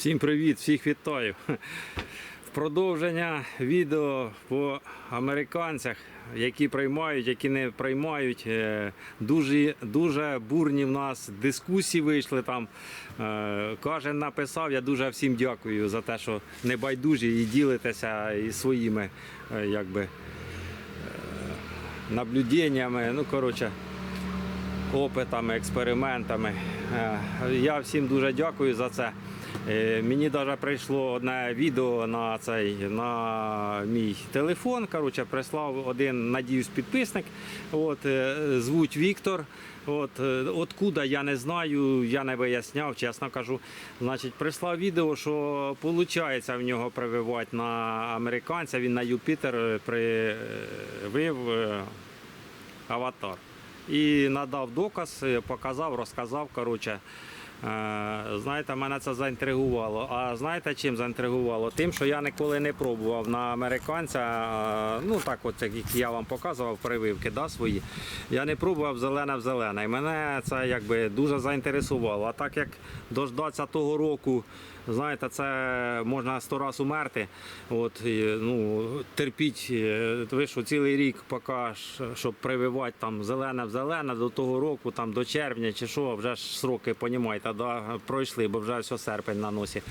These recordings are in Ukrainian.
Всім привіт, всіх вітаю. В продовження відео по американцях, які приймають, які не приймають. Е, Дуже, дуже бурні в нас дискусії вийшли там. Е, Кожен написав, я дуже всім дякую за те, що не байдужі і ділитеся і своїми е, якби, наблюденнями. Ну, коротше, опитами, експериментами. Я всім дуже дякую за це. Е, Мені навіть прийшло одне відео на цей на мій телефон. Коротше, прислав один, надіюсь, підписник. От, е, звуть Віктор. От, е, откуда я не знаю, я не виясняв, чесно кажу. Значить, прислав відео, що виходить в нього прививати на американця. Він на Юпітер привив аватар. І надав доказ, показав, розказав. Коротше. Е, Знаєте, мене це заінтригувало. А знаєте, чим заінтригувало? Тим, що я ніколи не пробував на американця. е, Ну так, от як я вам показував прививки да, свої. Я не пробував зелене в зелене. І мене це якби дуже заінтересувало. А так як дождатися того року, знаєте, це можна сто раз умерти. От, ну, терпіть, е, ви що цілий рік, поки щоб прививати там зелене в зелене до того року, там до червня чи що, вже ж сроки, понімаєте, да, пройшли, бо вже все серпень на носі.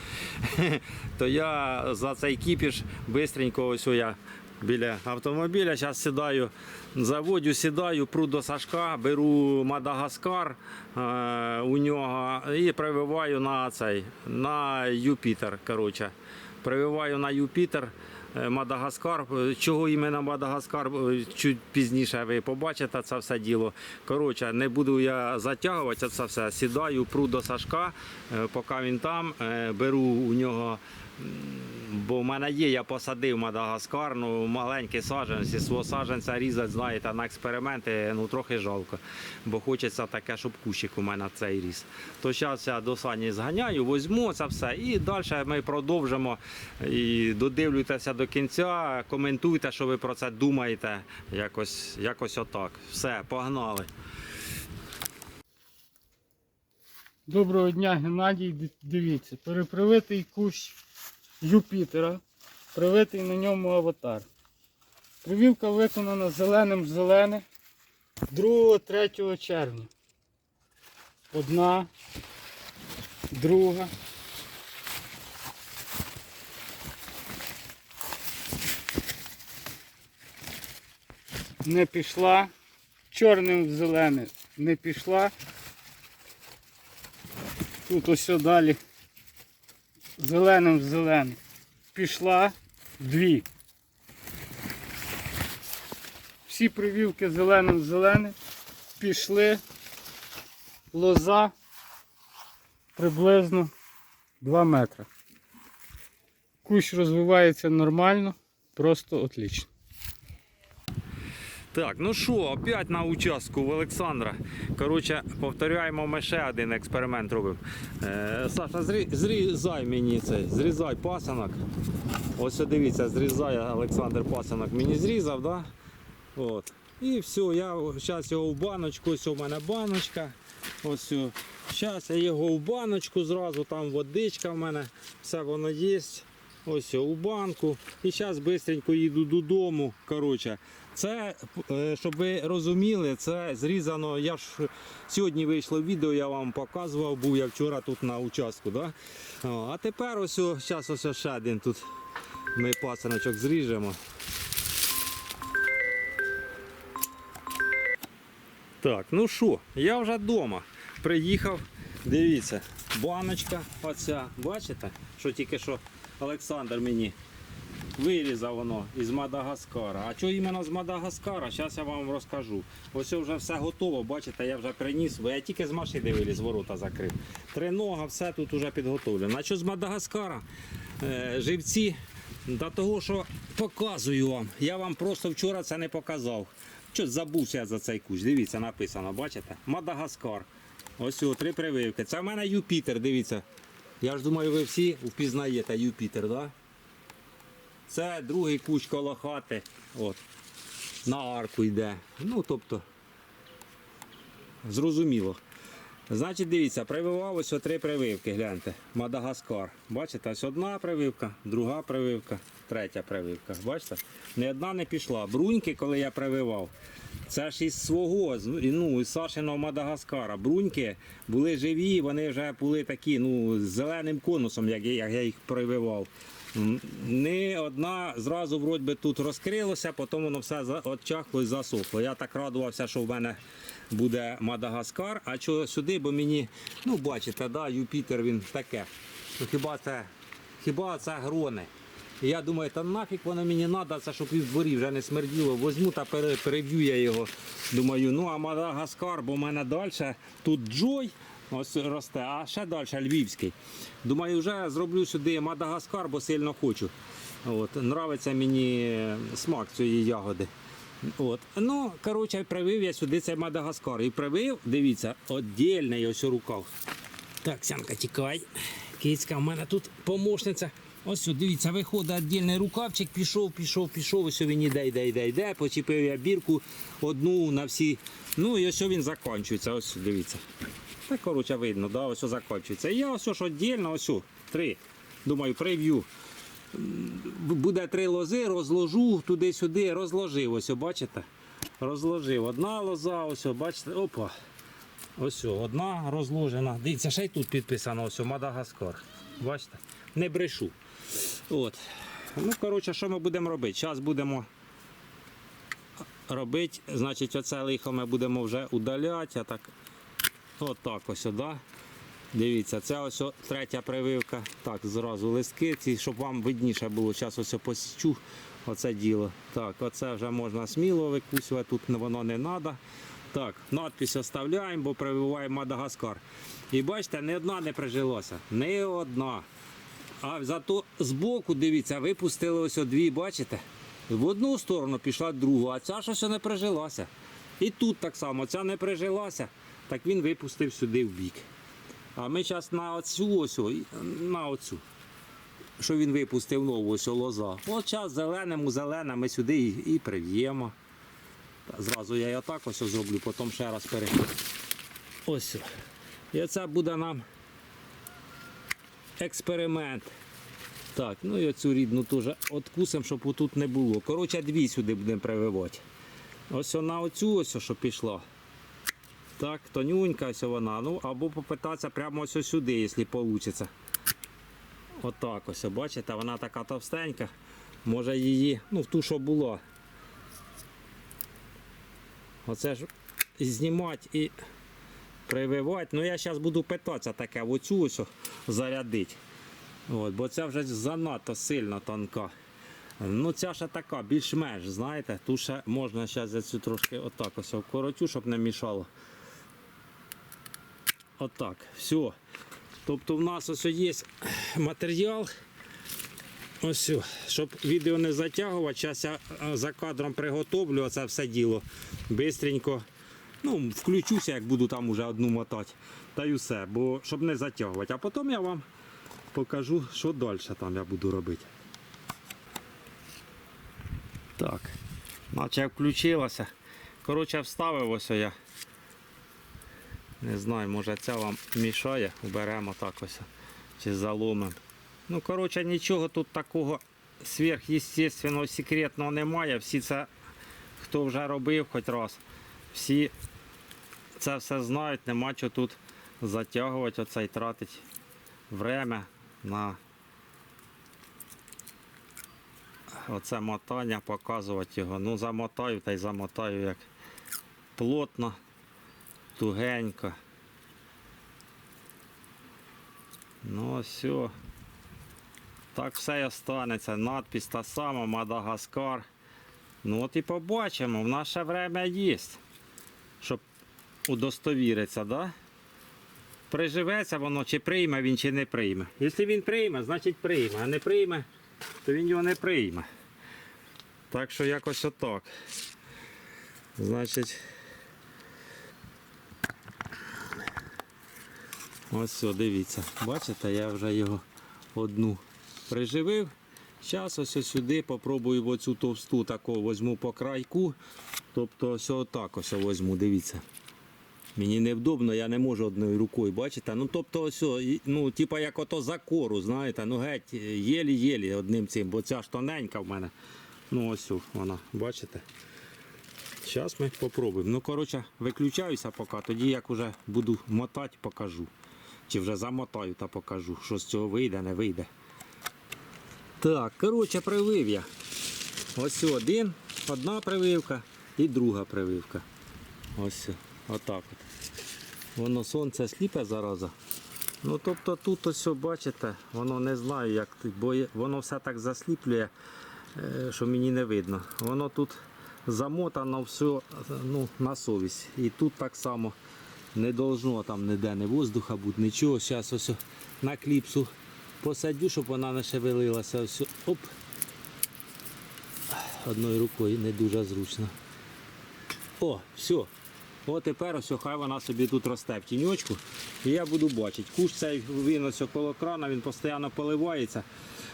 То я за цей кіпіш швидко ось я біля автомобіля. Зараз сідаю, заводю, сідаю, пру до Сашка, беру Мадагаскар е, у нього і прививаю на цей, на Юпітер. Коротше. Прививаю на Юпітер. е, Мадагаскар. Чого іменно Мадагаскар? е, Чуть пізніше ви побачите це все діло. Коротше, не буду я затягувати це все. Сідаю, пру до Сашка, е, поки він там, беру у нього Бо в мене є, я посадив Мадагаскар, ну маленький саджанець, зі свого саджанця різати, знаєте, на експерименти, ну трохи жалко. Бо хочеться таке, щоб кущик у мене цей ріс. То зараз я до сані зганяю, возьму це все. І далі ми продовжимо. І додивлюйтеся до кінця, коментуйте, що ви про це думаєте. Якось, якось отак. Все, погнали. Доброго дня, Геннадій. Дивіться, перепривитий кущ Юпітера, привитий на ньому аватар. Привівка виконана зеленим зелене 2-3 червня. Одна, друга. Не пішла. Чорним в зелене не пішла. Тут ось далі. Зеленим в зелене. Пішла дві. Всі привівки зеленим в зелене. Пішли. Лоза приблизно 2 метри. Кущ розвивається нормально, просто отлично. Так, ну що, опять на участку в Олександра. Коротше, повторяємо, ми ще один експеримент робимо. Е, Саша, зрі, зрізай мені цей, зрізай пасанок. Ось дивіться, зрізає Олександр пасанок. Мені зрізав, да? От. І все, я зараз його в баночку, ось у мене баночка. Ось. Зараз я його в баночку зразу, там водичка в мене, все воно є. Ось у банку. І зараз швидко їду додому. Коротше, це, е, щоб ви розуміли, це зрізано. Я ж сьогодні вийшло відео, я вам показував, був я вчора тут на участку. Да? А тепер ось, зараз ось ще один тут ми пасаночок зріжемо. Так, ну що, я вже вдома. Приїхав, дивіться, баночка оця, бачите, що тільки що Олександр мені вирізав воно із Мадагаскара. А що іменно з Мадагаскара, зараз я вам розкажу. Ось вже все готово, бачите, я вже приніс, я тільки з машини виліз, ворота закрив. Тринога, все тут вже підготовлено. А що з Мадагаскара? Е, живці до того, що показую вам. Я вам просто вчора це не показав. Щось забувся я за цей кущ. Дивіться, написано, бачите? Мадагаскар. Ось о, три прививки. Це в мене Юпітер, дивіться. Я ж думаю, ви всі впізнаєте Юпітер? Да? Це другий кущ коло хати. От. На арку йде. Ну, тобто, зрозуміло. Значить, дивіться, прививав ось три прививки, гляньте. Мадагаскар. Бачите, ось одна прививка, друга прививка, третя прививка. Бачите? Ні одна не пішла. Бруньки, коли я прививав, це ж із свого, ну, із Сашиного Мадагаскара. Бруньки були живі, вони вже були такі, ну, з зеленим конусом, як я їх прививав. Не одна зразу вроді би тут розкрилося, потім воно все отчахло і засохло. Я так радувався, що в мене буде Мадагаскар. А чого сюди, бо мені, ну бачите, да, Юпітер він таке. Ну, хіба це, хіба це грони? І я думаю, та нафіг воно мені треба, це щоб в дворі вже не смерділо. Возьму та пере- переб'ю я його. Думаю, ну а Мадагаскар, бо в мене далі тут Джой. Ось росте, а ще далі Львівський. Думаю, вже зроблю сюди Мадагаскар, бо сильно хочу. От, нравиться мені смак цієї ягоди. От. Ну, коротше, привив я сюди цей Мадагаскар. І привив, дивіться, віддільний ось рукав. Так, Сянка, тікай. Кицька, в мене тут помощниця. Ось дивіться, виходить віддільний рукавчик, пішов, пішов, пішов, ось він іде, йде, йде, йде. Почепив я бірку одну на всі. Ну і ось він закінчується. Ось дивіться. Так, коротше, видно, да, ось закінчується. І я ось ж віддільно, ось три. Думаю, прев'ю. Буде три лози, розложу туди-сюди, розложив. Ось, бачите? Розложив. Одна лоза, ось, бачите, опа. Ось одна розложена. Дивіться, ще й тут підписано ось Мадагаскар. Бачите? Не брешу. От. Ну, коротше, що ми будемо робити? Зараз будемо робити, значить, оце лихо ми будемо вже удаляти. А так, от так ось, да? Дивіться, це ось третя прививка. Так, зразу листки, ці, щоб вам видніше було. Зараз ось посічу оце діло. Так, оце вже можна сміло викусувати, тут воно не треба. Так, надпись оставляємо, бо прививаємо Мадагаскар. І бачите, ні одна не прижилася. Ні одна. А зато збоку, дивіться, випустили ось дві, бачите? В одну сторону пішла другу, а ця ж не прижилася. І тут так само, ця не прижилася, так він випустив сюди в бік. А ми зараз на оцю ось, на оцю. Що він випустив нову ось лоза. От зараз зеленому зелена ми сюди і, і прив'ємо. Зразу я і отак ось зроблю, потім ще раз пере. Ось. І це буде нам експеримент. Так, ну і оцю рідну теж откусимо, щоб отут не було. Коротше, дві сюди будемо прививати. Ось на оцю ось, що пішла. Так, тонюнька ось вона. Ну, або попитатися прямо ось сюди, якщо вийде. Отак ось, бачите, вона така товстенька. Може її, ну, в ту, що була. Оце ж знімати і прививати. Ну я зараз буду питатися таке, в оцю ось зарядити. От, бо це вже занадто сильно тонка. Ну ця ще така, більш-менш, знаєте, тут ще можна зараз цю трошки отак ось вкоротю, щоб не мішало. Отак, все. Тобто в нас ось є матеріал. Ось, щоб відео не затягувати, зараз я е, за кадром приготовлю оце все діло. Бистренько. Ну, включуся, як буду там уже одну мотати. Та й усе, бо щоб не затягувати. А потім я вам покажу, що далі там я буду робити. Так. Наче включилося. Коротше, вставив ось я. Не знаю, може ця вам мішає. Уберемо так ось. Чи заломимо. Ну, коротше, нічого тут такого сверхъестественного, секретного немає. Всі це, хто вже робив хоч раз, всі це все знають, нема що тут затягувати оце і тратити время на оце мотання, показувати його. Ну, замотаю та й замотаю як плотно, тугенько. Ну, все. Так все і останеться. Надпись та сама, Мадагаскар. Ну от і побачимо, в наше время є. Щоб удостовіритися, да? Приживеться воно, чи прийме він, чи не прийме. Якщо він прийме, значить прийме. А не прийме, то він його не прийме. Так що якось отак. Значить. Ось все, дивіться. Бачите, я вже його одну приживив. Зараз ось сюди попробую оцю товсту таку візьму по крайку. Тобто ось отак ось візьму, дивіться. Мені невдобно, я не можу одною рукою, бачите? Ну тобто ось, ну, типа як ото за кору, знаєте, ну геть, єлі-єлі одним цим, бо ця ж тоненька в мене. Ну ось вона, бачите? Зараз ми попробуємо. Ну, коротше, виключаюся поки, тоді як вже буду мотати, покажу. Чи вже замотаю та покажу, що з цього вийде, не вийде. Так, коротше, привив я. Ось один, одна прививка і друга прививка. Ось отак от. Воно сонце сліпе зараза. Ну тобто тут ось бачите, воно не знаю як, бо воно все так засліплює, е, що мені не видно. Воно тут замотано все ну, на совість. І тут так само не должно там ніде не воздуха бути, нічого. Зараз ось на кліпсу посадю, щоб вона не шевелилася. Ось, оп. Одною рукою не дуже зручно. О, все. От тепер ось хай вона собі тут росте в тіньочку. І я буду бачити. Куш цей він ось коло крана, він постійно поливається.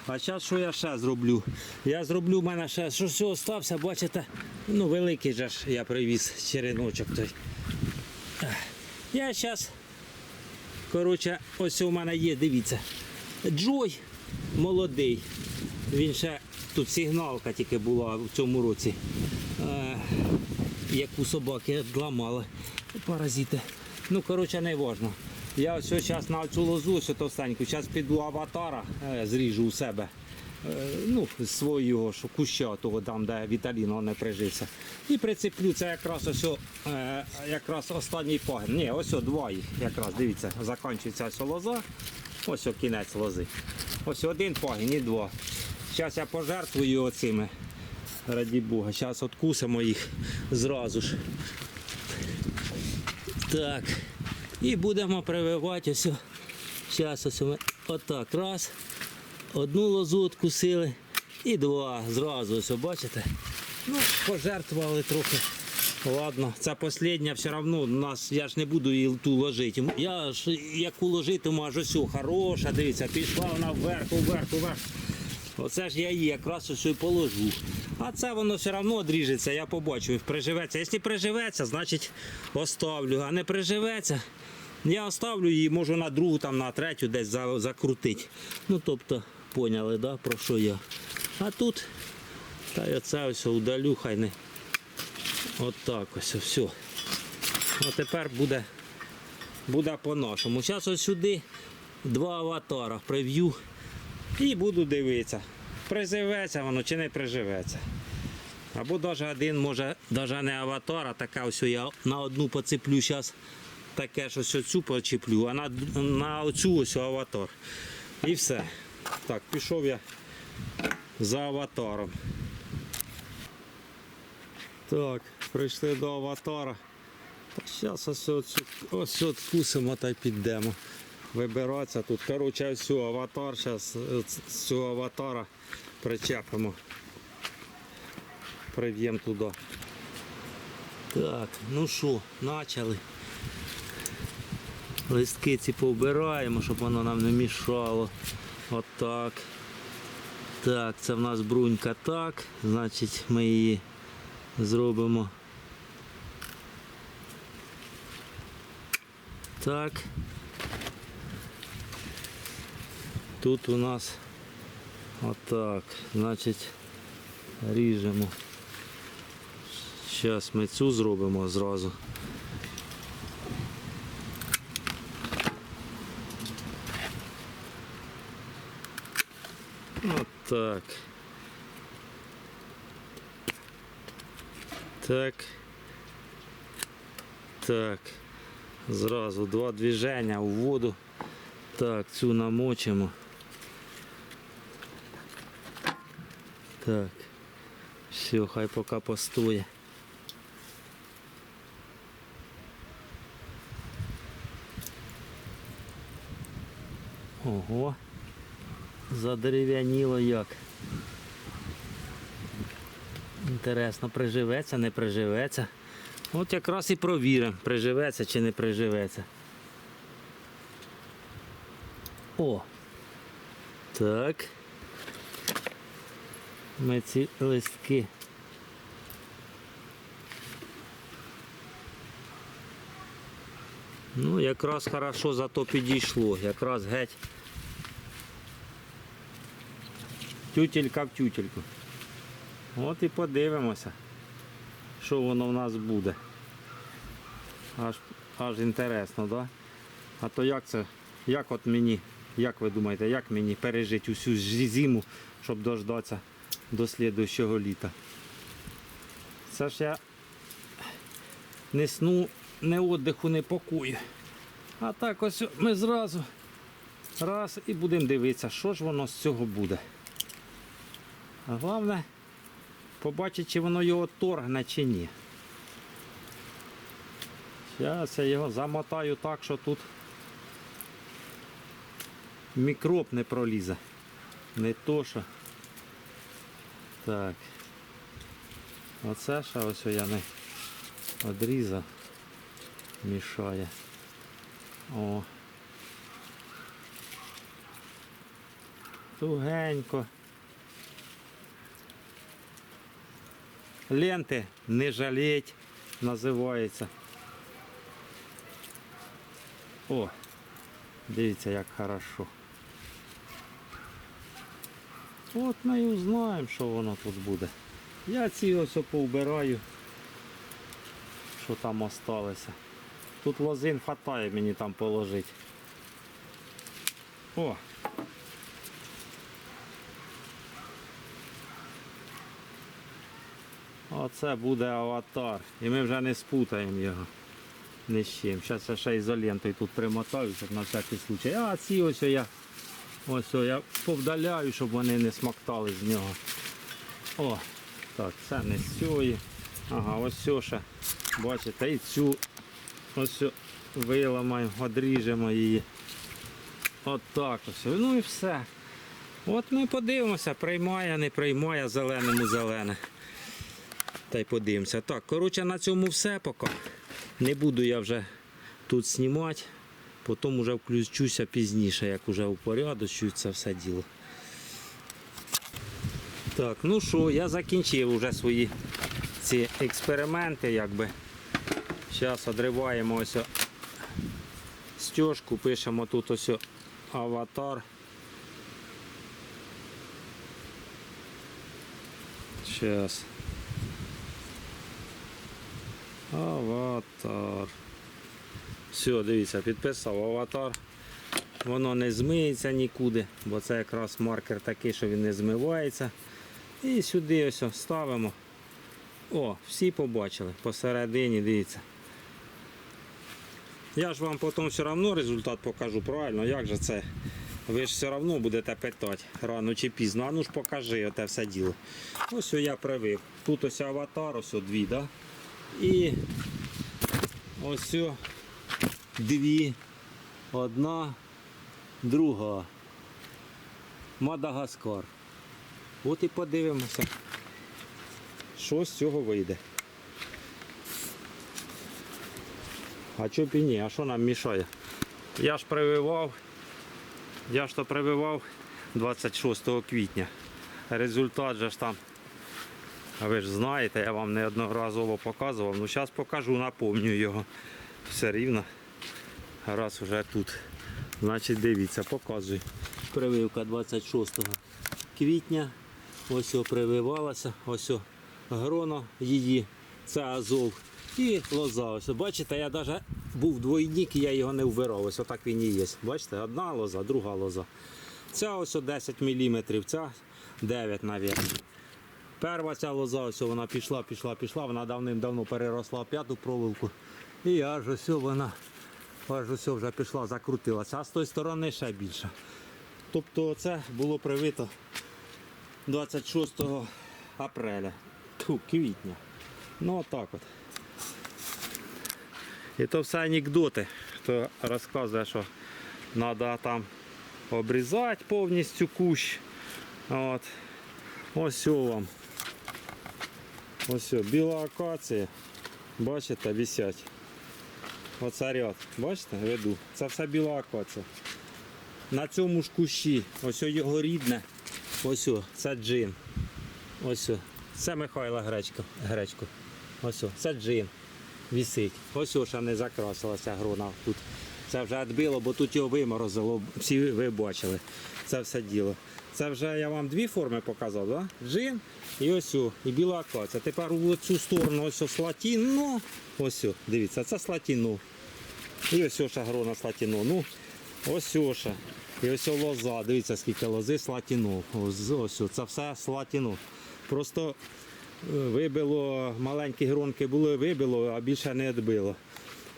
А зараз що я ще зроблю? Я зроблю в мене ще, що все остався, бачите, ну великий же ж я привіз череночок той. Я зараз, коротше, ось у мене є, дивіться. Джой молодий. Він ще тут сигналка тільки була в цьому році. Е, яку собаки зламали. Паразити. Ну, коротше, не важно. Я ось зараз на цю лозу, ось товстеньку, зараз піду аватара, е, зріжу у себе. Е, Ну, свого що куща того там, де Віталіно не прижився. І прицеплю це якраз ось е, якраз останній пагін. Ні, ось два їх якраз, дивіться, закінчується ось лоза. Ось кінець лози. Ось один пагін і два. Зараз я пожертвую оцими. Раді Бога, зараз откусимо їх зразу ж. Так. І будемо прививати ось. Зараз ось ми отак. Раз. Одну лозу откусили. І два. Зразу ось, бачите? Ну, пожертвували трохи. Ладно, це остання все одно я ж не буду її ту ложити. Я ж яку ложитиму, ось о, хороша, дивіться, пішла вона вверх, вверх, вверх. Оце ж я її якраз ось і положу. А це воно все одно одріжеться, я побачу, приживеться. Якщо приживеться, значить оставлю. А не приживеться, я оставлю її, можу на другу, там, на третю десь закрутити. Ну тобто, поняли, да, про що я. А тут, та й оце ось удалю, хай не. От так ось, все. От тепер буде, буде по-нашому. Зараз ось сюди два аватара прив'ю. І буду дивитися, приживеться воно чи не приживеться. Або навіть один, може, навіть не аватар, а така ось я на одну поцеплю зараз таке ж ось оцю почеплю, а на, на оцю ось аватар. І все. Так, пішов я за аватаром. Так, прийшли до аватара. Зараз ось откусимо та й підемо вибиратися тут. Коротше, цю аватар, зараз з цього аватара причепимо. Прив'ємо туди. Так, ну що, почали. Листки ці повбираємо, щоб воно нам не мішало. Отак. Так, це в нас брунька так. Значить ми її зробимо. Так. Тут у нас отак. Значить, ріжемо. Зараз ми цю зробимо зразу. Отак. Так. Так. Зразу два движення у воду. Так, цю намочимо. Так. Все, хай поки постоє. Ого. Задерев'яніло як. Інтересно, приживеться, не приживеться. От якраз і провіримо, приживеться чи не приживеться. О! Так. Ми ці листки. Ну, якраз хорошо зато підійшло. Якраз геть. Тютелька в тютельку. От і подивимося, що воно в нас буде. Аж, аж інтересно, да? А то як це, як от мені, як ви думаєте, як мені пережити усю зиму, щоб дождатися до слідуючого літа? Це ж я не сну, не віддиху, не покою. А так ось ми зразу раз і будемо дивитися, що ж воно з цього буде. А головне побачити, чи воно його торгне чи ні. Зараз я його замотаю так, що тут мікроб не пролізе. Не то що. Так. Оце ще ось я не одрізав. Мішає. О. Тугенько. Ленти не жалеть називається. О, дивіться, як хорошо. От ми і узнаємо, що воно тут буде. Я ці ось повбираю, що там осталося. Тут лозин хватає мені там положити. О! Оце буде аватар. І ми вже не спутаємо його. Ні з чим. Зараз я ще ізолентою тут примотаю, щоб на всякий случай. А ці ось я ось я повдаляю, щоб вони не смоктали з нього. О, так, це не з цієї. Ага, ось ще. Бачите, і цю ось виламаємо, одріжемо її. От так ось. Ну і все. От ми подивимося, приймає, не приймає, зеленому зелене. Та й подивимося. Так, коротше, на цьому все поки. Не буду я вже тут знімати. Потім вже включуся пізніше, як вже упорядочую це все діло. Так, ну що, я закінчив вже свої ці експерименти, якби. Зараз одриваємо ось стежку, пишемо тут ось аватар. Зараз. Аватар. Все, дивіться, підписав аватар. Воно не змиється нікуди, бо це якраз маркер такий, що він не змивається. І сюди ось ставимо. О, всі побачили. Посередині, дивіться. Я ж вам потім все одно результат покажу, правильно? Як же це? Ви ж все одно будете питати рано чи пізно. А ну ж покажи оте все діло. Ось я привив. Тут ось аватар, ось дві, да? І ось дві. Одна, друга. Мадагаскар. От і подивимося, що з цього вийде. А чого б і ні, а що нам мішає? Я ж прививав, я ж то прививав 26 квітня. Результат же ж там, а ви ж знаєте, я вам неодноразово показував. Ну зараз покажу, напомню його. Все рівно. Раз вже тут. Значить дивіться, показую. Прививка 26 квітня. Ось прививалася, ось гроно її, це азов. І лоза. Ось, бачите, я навіть був двойник і я його не вбирав. Ось отак він і є. Бачите, одна лоза, друга лоза. Ця ось 10 мм, ця 9, мабуть. Перша ця лоза, ось вона пішла, пішла, пішла, вона давним-давно переросла в п'яту проволоку. І аж ось вона аж ось вже пішла, закрутилася. А з тої сторони ще більше. Тобто це було привито 26 апреля, Тьфу, квітня. Ну отак от. І то все анекдоти. Хто розказує, що треба там обрізати повністю кущ. От. Ось вам. Ось біла акація. Бачите, висять. Оце ряд. Бачите, веду. Це все біла акація. На цьому ж кущі, ось його рідне, ось це джин. Ось це Михайло Гречко. Гречко. Ось це джин. висить. Ось ось ще не закрасилася грона тут. Це вже відбило, бо тут його виморозило. Всі ви бачили. Це все діло. Це вже я вам дві форми показав, да? Джин і ось о, і біла акація. Тепер у цю сторону ось о слатіно. Ось, о, дивіться, це слатіно. І ось о ще грона слатіно. Ну, ось о ще. І ось лоза. Дивіться, скільки лози слатіно. Ось, ось це все слатіно. Просто е, вибило, маленькі гронки були, вибило, а більше не відбило.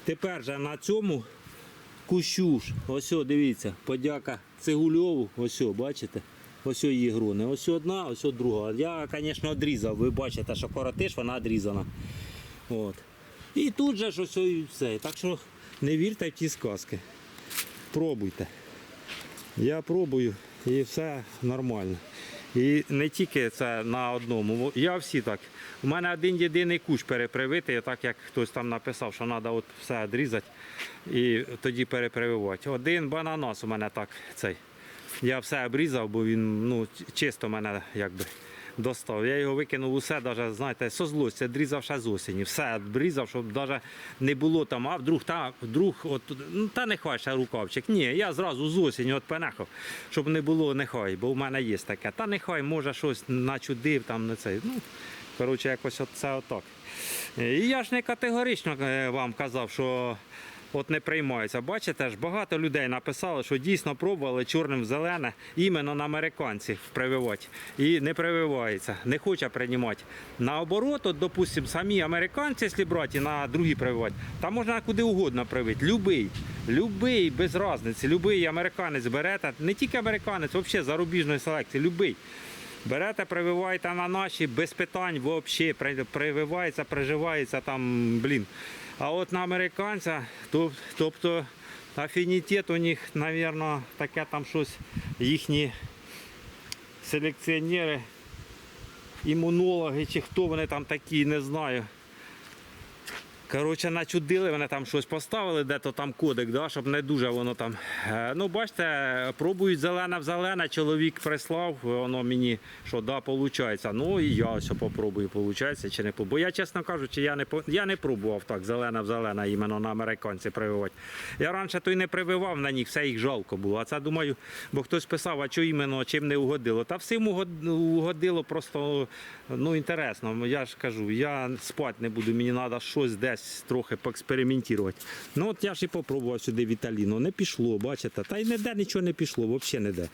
Тепер же на цьому кущу ж, ось дивіться, подяка Цигульову, ось бачите? Ось її грони. Ось одна, ось друга. Я, звісно, відрізав. Ви бачите, що коротиш, вона відрізана. От. І тут же ж ось і все. Так що не вірте в ті сказки. Пробуйте. Я пробую і все нормально. І не тільки це на одному. Я всі так. У мене один єдиний кущ перепривитий, так як хтось там написав, що треба от все відрізати і тоді перепрививати. Один бананос у мене так цей. Я все обрізав, бо він ну, чисто мене якби достав. Я його викинув усе, навіть, знаєте, со злості, дрізав ще з осені. Все обрізав, щоб навіть не було там, а вдруг, та, вдруг от, ну, та нехай ще рукавчик. Ні, я зразу з осені от пенехав, щоб не було нехай, бо в мене є таке. Та нехай, може, щось начудив там на цей. Ну, коротше, якось от це отак. І я ж не категорично е, вам казав, що от не приймаються. Бачите ж, багато людей написали, що дійсно пробували чорним в зелене іменно на американців прививати. І не прививається, не хоче приймати. Наоборот, от, допустим, самі американці, якщо брати, на другі прививати, там можна куди угодно привити. Любий, любий, без різниці, любий американець берете, не тільки американець, взагалі зарубіжної селекції, любий. Берете, прививаєте на наші без питань взагалі. Прививається, приживається там, блін. А от на американця, то, тобто афінітет у них, мабуть, таке там щось їхні селекціонери, імунологи чи хто вони там такі, не знаю. Коротше, начудили, вони там щось поставили, де-то там кодек, да, щоб не дуже воно там. Е, Ну, бачите, пробують зелене в зелене, чоловік прислав, воно мені, що да, виходить. Ну і я ось попробую, виходить чи не попробую. Бо я, чесно кажучи, я не, я не пробував так зелене в зелене, іменно на американці прививати. Я раніше то й не прививав на них, все їх жалко було. А це думаю, бо хтось писав, а що іменно, чим не угодило. Та всім угодило просто ну, інтересно. Я ж кажу, я спати не буду, мені треба щось десь трохи поекспериментувати. Ну от я ж і попробував сюди Віталіно. Не пішло, бачите. Та й ніде нічого не пішло, взагалі ніде.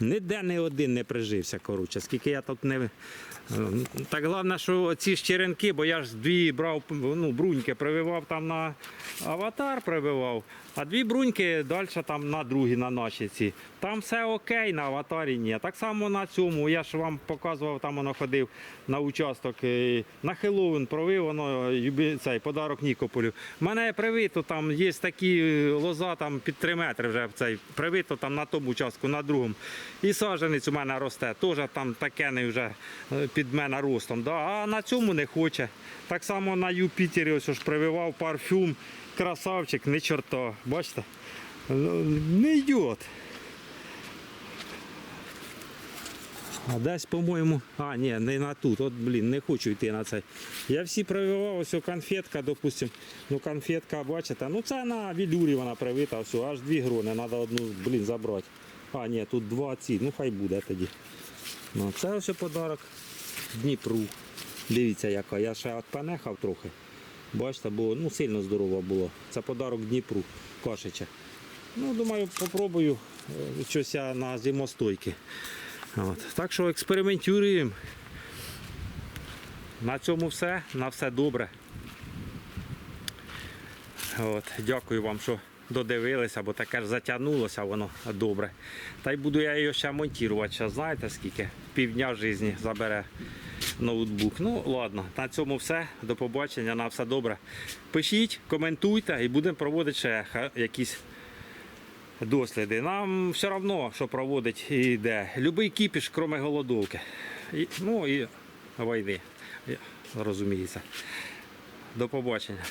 Ніде ні один не прижився, коротше. Скільки я тут не. Ем, Так головне, що ці щеренки, бо я ж дві брав, ну, бруньки прививав там на аватар, прививав, а дві бруньки далі там на другі, на наші ці. Там все окей, на аватарі ні. Так само на цьому. Я ж вам показував, там воно ходив на участок. е, На Хеллоуін провив воно цей подарок Нікополю. Мене привито, там є такі е, лоза там під 3 метри вже цей привито там на тому участку, на другому. І саджанець у мене росте, теж там таке не вже е, під мене ростом. Да? А на цьому не хоче. Так само на Юпітері ось ж прививав парфюм, красавчик, не чорта. Бачите? Ну, Не йде. А десь, по-моєму, а, ні, не на тут. От, блін, не хочу йти на цей. Я всі прививав, ось конфетка, допустим. Ну, конфетка, бачите, ну це на вілюрі вона привита, все, аж дві грони, треба одну, блін, забрати. А, ні, тут два ці, ну хай буде тоді. Ну, це ось подарок Дніпру. Дивіться, яка. Я ще отпанехав трохи. Бачите, бо ну, сильно здорово було. Це подарок Дніпру, кошеча. Ну, думаю, попробую е, щось на зимостойки. От. Так що експериментуємо. На цьому все. На все добре. От. Дякую вам, що додивилися, бо таке ж затягнулося воно добре. Та й буду я його ще монтувати. Знаєте скільки? Півдня житті забере ноутбук. Ну, ладно, на цьому все. До побачення, на все добре. Пишіть, коментуйте і будемо проводити ще якісь досліди. Нам все одно, що проводить і йде. Любий кіпіш, крім голодовки. І, ну і війни. Розуміється. До побачення.